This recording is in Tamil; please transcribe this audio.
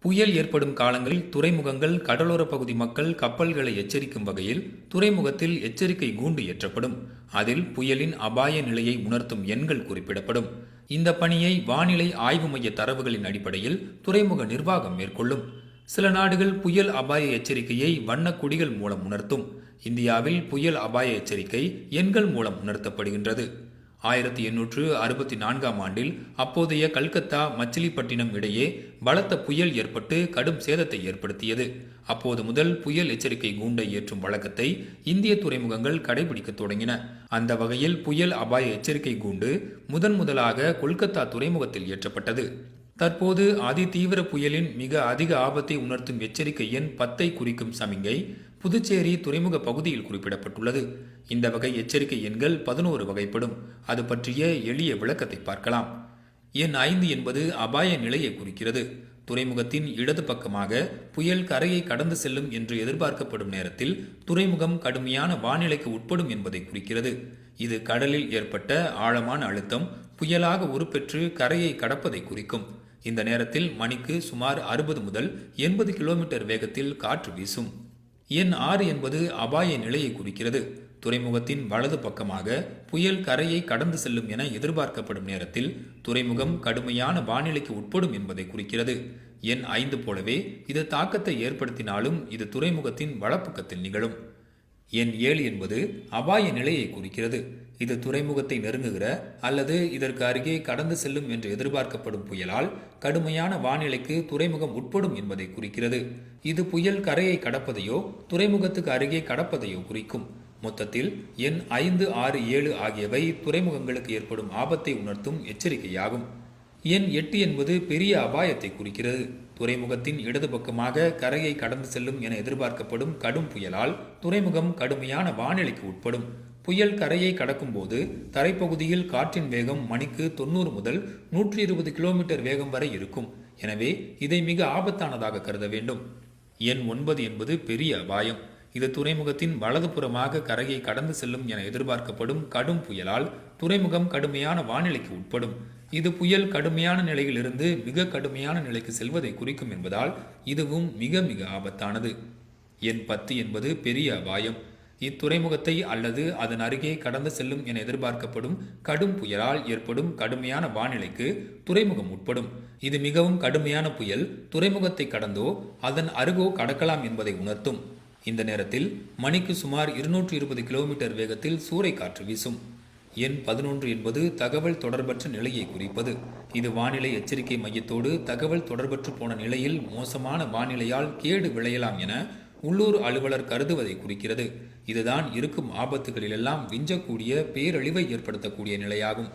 புயல் ஏற்படும் காலங்களில் துறைமுகங்கள் கடலோர பகுதி மக்கள் கப்பல்களை எச்சரிக்கும் வகையில் துறைமுகத்தில் எச்சரிக்கை கூண்டு ஏற்றப்படும். அதில் புயலின் அபாய நிலையை உணர்த்தும் எண்கள் குறிப்பிடப்படும். இந்த பணியை வானிலை ஆய்வு மைய தரவுகளின் அடிப்படையில் துறைமுக நிர்வாகம் மேற்கொள்ளும். சில நாடுகள் புயல் அபாய எச்சரிக்கையை வண்ண குடிகள் மூலம் உணர்த்தும். இந்தியாவில் புயல் அபாய எச்சரிக்கை எண்கள் மூலம் உணர்த்தப்படுகின்றது. ஆயிரத்தி எண்ணூற்று அறுபத்தி நான்காம் ஆண்டில் அப்போதைய கல்கத்தா மச்சிலிப்பட்டினம் இடையே பலத்த புயல் ஏற்பட்டு கடும் சேதத்தை ஏற்படுத்தியது. அப்போது முதல் புயல் எச்சரிக்கை கூண்டை ஏற்றும் வழக்கத்தை இந்திய துறைமுகங்கள் கடைபிடிக்க தொடங்கின. அந்த வகையில் புயல் அபாய எச்சரிக்கை கூண்டு முதன் முதலாக கொல்கத்தா துறைமுகத்தில் ஏற்றப்பட்டது. தற்போது அதிதீவிர புயலின் மிக அதிக ஆபத்தை உணர்த்தும் எச்சரிக்கை எண் பத்தை குறிக்கும் சமிங்கை புதுச்சேரி துறைமுக பகுதியில் குறிப்பிடப்பட்டுள்ளது. இந்த வகை எச்சரிக்கை எண்கள் பதினோரு வகைப்படும். அது பற்றிய எளிய விளக்கத்தை பார்க்கலாம். எண் ஐந்து என்பது அபாய நிலையை குறிக்கிறது. துறைமுகத்தின் இடது பக்கமாக புயல் கரையை கடந்து செல்லும் என்று எதிர்பார்க்கப்படும் நேரத்தில் துறைமுகம் கடுமையான வானிலைக்கு உட்படும் என்பதை குறிக்கிறது. இது கடலில் ஏற்பட்ட ஆழமான அழுத்தம் புயலாக உருப்பெற்று கரையை கடப்பதை குறிக்கும். இந்த நேரத்தில் மணிக்கு சுமார் அறுபது முதல் எண்பது கிலோமீட்டர் வேகத்தில் காற்று வீசும். எண் ஆறு என்பது அபாய நிலையை குறிக்கிறது. துறைமுகத்தின் வலது பக்கமாக புயல் கரையை கடந்து செல்லும் என எதிர்பார்க்கப்படும் நேரத்தில் துறைமுகம் கடுமையான வானிலைக்கு உட்படும் என்பதை குறிக்கிறது. எண் ஐந்து போலவே இது தாக்கத்தை ஏற்படுத்தினாலும் இது துறைமுகத்தின் வலப்பக்கத்தில் நிகழும். எண் ஏழு என்பது அபாய நிலையை குறிக்கிறது. இது துறைமுகத்தை நெருங்குகிற அல்லது இதற்கு அருகே கடந்து செல்லும் என்று எதிர்பார்க்கப்படும் புயலால் கடுமையான வானிலைக்கு துறைமுகம் உட்படும் என்பதை குறிக்கிறது. இது புயல் கரையை கடப்பதையோ துறைமுகத்துக்கு அருகே கடப்பதையோ குறிக்கும். மொத்தத்தில் எண் ஐந்து ஆறு ஏழு ஆகியவை துறைமுகங்களுக்கு ஏற்படும் ஆபத்தை உணர்த்தும் எச்சரிக்கையாகும். எண் எட்டு என்பது பெரிய அபாயத்தை குறிக்கிறது. துறைமுகத்தின் இடது பக்கமாக கரையை கடந்து செல்லும் என எதிர்பார்க்கப்படும் கடும் புயலால் துறைமுகம் கடுமையான வானிலைக்கு உட்படும். புயல் கரையை கடக்கும்போது தரைப்பகுதியில் காற்றின் வேகம் மணிக்கு தொண்ணூறு முதல் நூற்றி இருபது கிலோமீட்டர் வேகம் வரை இருக்கும். எனவே இதை மிக ஆபத்தானதாக கருத வேண்டும். எண் ஒன்பது என்பது பெரிய அபாயம். இது துறைமுகத்தின் வலதுபுறமாக கரையை கடந்து செல்லும் என எதிர்பார்க்கப்படும் கடும் புயலால் துறைமுகம் கடுமையான வானிலைக்கு உட்படும். இது புயல் கடுமையான நிலையிலிருந்து மிக கடுமையான நிலைக்கு செல்வதை குறிக்கும் என்பதால் இதுவும் மிக மிக ஆபத்தானது. எண் பத்து என்பது பெரிய அபாயம். இத்துறைமுகத்தை அல்லது அதன் அருகே கடந்து செல்லும் என எதிர்பார்க்கப்படும் கடும் புயலால் ஏற்படும் கடுமையான வானிலைக்கு துறைமுகம் உட்படும். இது மிகவும் கடுமையான புயல். துறைமுகத்தை கடந்தோ அதன் அருகோ கடக்கலாம் என்பதை உணர்த்தும். இந்த நேரத்தில் மணிக்கு சுமார் இருநூற்று இருபது கிலோமீட்டர் வேகத்தில் சூறை காற்று வீசும். எண் பதினொன்று என்பது தகவல் தொடர்பற்ற நிலையை குறிப்பது. இது வானிலை எச்சரிக்கை மையத்தோடு தகவல் தொடர்பற்று போன நிலையில் மோசமான வானிலையால் கேடு விளையலாம் என உள்ளூர் அலுவலர் கருதுவதை குறிக்கிறது. இதுதான் இருக்கும் ஆபத்துகளிலெல்லாம் விஞ்சக்கூடிய பேரழிவை ஏற்படுத்தக்கூடிய நிலையாகும்.